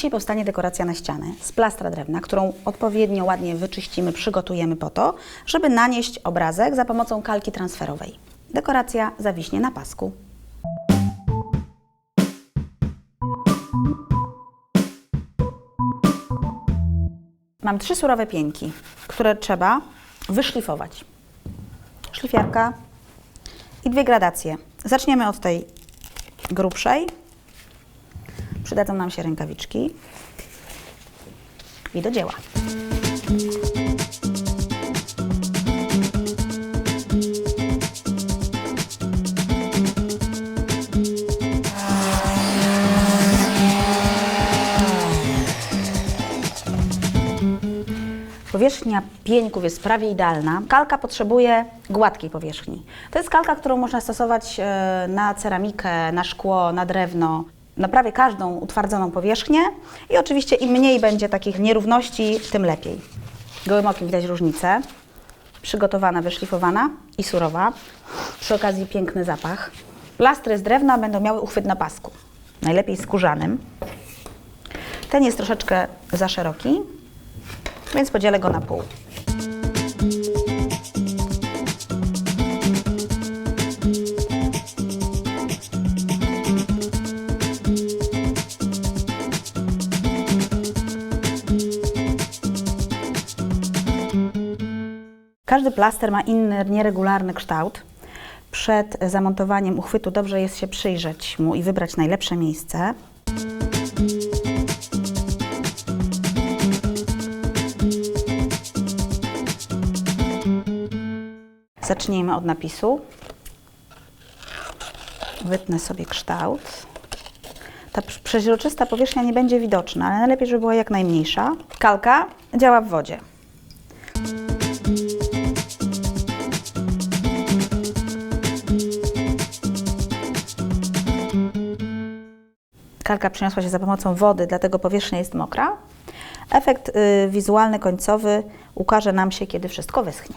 Dzisiaj powstanie dekoracja na ścianę z plastra drewna, którą odpowiednio ładnie wyczyścimy, przygotujemy po to, żeby nanieść obrazek za pomocą kalki transferowej. Dekoracja zawiśnie na pasku. Mam trzy surowe pieńki, które trzeba wyszlifować. Szlifiarka i dwie gradacje. Zaczniemy od tej grubszej. Przydadzą nam się rękawiczki. I do dzieła. Powierzchnia pieńków jest prawie idealna. Kalka potrzebuje gładkiej powierzchni. To jest kalka, którą można stosować e, na ceramikę, na szkło, na drewno, na prawie każdą utwardzoną powierzchnię i oczywiście im mniej będzie takich nierówności, tym lepiej. Gołym okiem widać różnicę. Przygotowana, wyszlifowana i surowa. Przy okazji piękny zapach. Plastry z drewna będą miały uchwyt na pasku. Najlepiej skórzanym. Ten jest troszeczkę za szeroki, więc podzielę go na pół. Każdy plaster ma inny, nieregularny kształt. Przed zamontowaniem uchwytu dobrze jest się przyjrzeć mu i wybrać najlepsze miejsce. Zacznijmy od napisu. Wytnę sobie kształt. Ta prze- przeźroczysta powierzchnia nie będzie widoczna, ale najlepiej, żeby była jak najmniejsza. Kalka działa w wodzie. Kalka przeniosła się za pomocą wody, dlatego powierzchnia jest mokra. Efekt y, wizualny końcowy ukaże nam się, kiedy wszystko wyschnie.